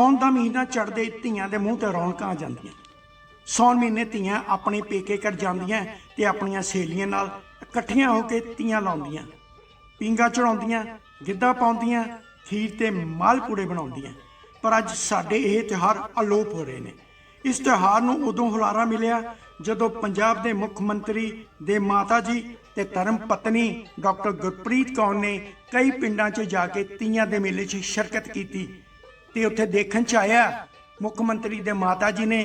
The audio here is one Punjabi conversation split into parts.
ਸੌਣ ਦਾ ਮਹੀਨਾ ਚੜ੍ਹਦੇ ਧੀਆਂ ਦੇ ਮੂੰਹ ਤੇ ਰੌਣਕਾਂ ਆ ਜਾਂਦੀਆਂ। ਸੌਣ ਮਹੀਨੇ ਧੀਆਂ ਆਪਣੇ ਪੇਕੇ ਘਰ ਜਾਂਦੀਆਂ ਤੇ ਆਪਣੀਆਂ ਸਹੇਲੀਆਂ ਨਾਲ ਇਕੱਠੀਆਂ ਹੋ ਕੇ ਧੀਆਂ ਲਾਉਂਦੀਆਂ। ਪੀਂਗਾ ਚੜਾਉਂਦੀਆਂ ਗਿੱਧਾ ਪਾਉਂਦੀਆਂ, ਖੀਰ ਤੇ ਮਾਲਪੂੜੇ ਬਣਾਉਂਦੀਆਂ। ਪਰ ਅੱਜ ਸਾਡੇ ਇਹ ਤਿਉਹਾਰ ਅਲੋਪ ਹੋ ਰਹੇ ਨੇ। ਇਸ ਤਿਉਹਾਰ ਨੂੰ ਉਦੋਂ ਹੁਲਾਰਾ ਮਿਲਿਆ ਜਦੋਂ ਪੰਜਾਬ ਦੇ ਮੁੱਖ ਮੰਤਰੀ ਦੇ ਮਾਤਾ ਜੀ ਤੇ ਧਰਮ ਪਤਨੀ ਡਾਕਟਰ ਗੁਰਪ੍ਰੀਤ ਕੌਰ ਨੇ ਕਈ ਪਿੰਡਾਂ 'ਚ ਜਾ ਕੇ ਤੀਆਂ ਦੇ ਮੇਲੇ 'ਚ ਸ਼ਿਰਕਤ ਕੀਤੀ। ਤੇ ਉੱਥੇ ਦੇਖਣ 'ਚ ਆਇਆ। ਮੁੱਖ ਮੰਤਰੀ ਦੇ ਮਾਤਾ ਜੀ ਨੇ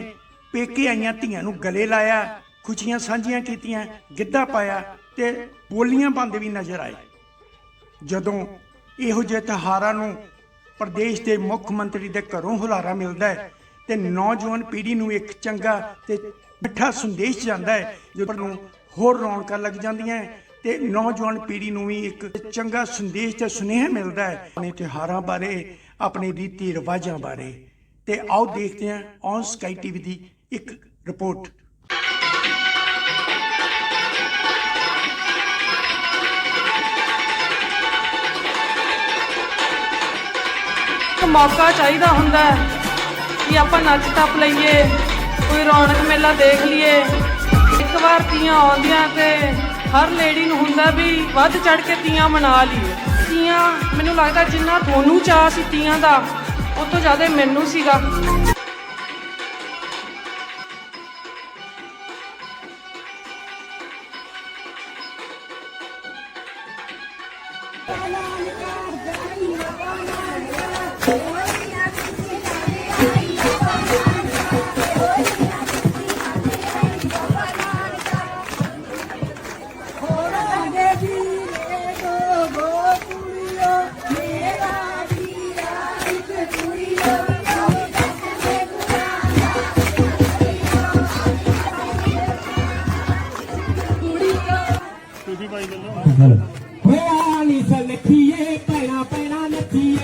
ਪੇਕੇ ਆਈਆਂ ਧੀਆਂ ਨੂੰ ਗਲੇ ਲਾਇਆ, ਖੁਸ਼ੀਆਂ ਸਾਂਝੀਆਂ ਕੀਤੀਆਂ, ਗਿੱਧਾ ਪਾਇਆ ਤੇ ਬੋਲੀਆਂ ਪਾਉਂਦੇ ਵੀ ਨਜ਼ਰ ਆਏ। ਜਦੋਂ ਇਹੋ ਜਿਹੇ ਤਿਉਹਾਰਾਂ ਨੂੰ ਪ੍ਰਦੇਸ਼ ਦੇ ਮੁੱਖ ਮੰਤਰੀ ਦੇ ਘਰੋਂ ਹੁਲਾਰਾ ਮਿਲਦਾ ਹੈ ਤੇ ਨੌਜਵਾਨ ਪੀੜ੍ਹੀ ਨੂੰ ਇੱਕ ਚੰਗਾ ਤੇ ਮਿੱਠਾ ਸੰਦੇਸ਼ ਜਾਂਦਾ ਹੈ ਜਿਸ ਨੂੰ ਹੋਰ ਰੌਣਕਾਂ ਲੱਗ ਜਾਂਦੀਆਂ ਤੇ ਨੌਜਵਾਨ ਪੀੜ੍ਹੀ ਨੂੰ ਵੀ ਇੱਕ ਚੰਗਾ ਸੰਦੇਸ਼ ਤੇ ਸੁਨੇਹਾ ਮਿਲਦਾ ਹੈ। ਆਪਣੇ ਤਿਉਹਾਰਾਂ ਬਾਰੇ ਆਪਣੇ ਰੀਤੀ ਰਿਵਾਜਾਂ ਬਾਰੇ ਤੇ ਆਓ ਦੇਖਦੇ ਹਾਂ ਔਨ ਸਕਾਈ ਟੀਵੀ ਦੀ ਇੱਕ ਰਿਪੋਰਟ। ਇੱਕ ਮੌਕਾ ਚਾਹੀਦਾ ਹੁੰਦਾ ਹੈ ਕਿ ਆਪਾਂ ਨੱਚ ਟੱਪ ਲਈਏ, ਕੋਈ ਰੌਣਕ ਮੇਲਾ ਦੇਖ ਲਈਏ। ਇੱਕ ਵਾਰ ਤੀਆਂ ਆਉਂਦੀਆਂ ਤੇ ਹਰ ਲੇਡੀ ਨੂੰ ਹੁੰਦਾ ਵੀ ਵੱਧ ਚੜ ਕੇ ਤੀਆਂ ਮਨਾ ਲਈਏ। ਤੀਆਂ ਮੈਨੂੰ ਲੱਗਦਾ ਜਿੰਨਾ ਤੁਹਾਨੂੰ ਚਾਅ ਸੀ ਤੀਆਂ ਦਾ ਉਹ ਤੋਂ ਜ਼ਿਆਦਾ ਮੈਨੂੰ ਸੀਗਾ। ਵੇ ਆਲੀ ਸਲਖੀਏ ਪੈਣਾ ਪੈਣਾ ਨੱਚੀਏ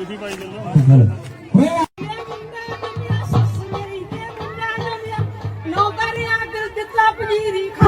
ਵੇ ਖਾਵਾਂਗੇ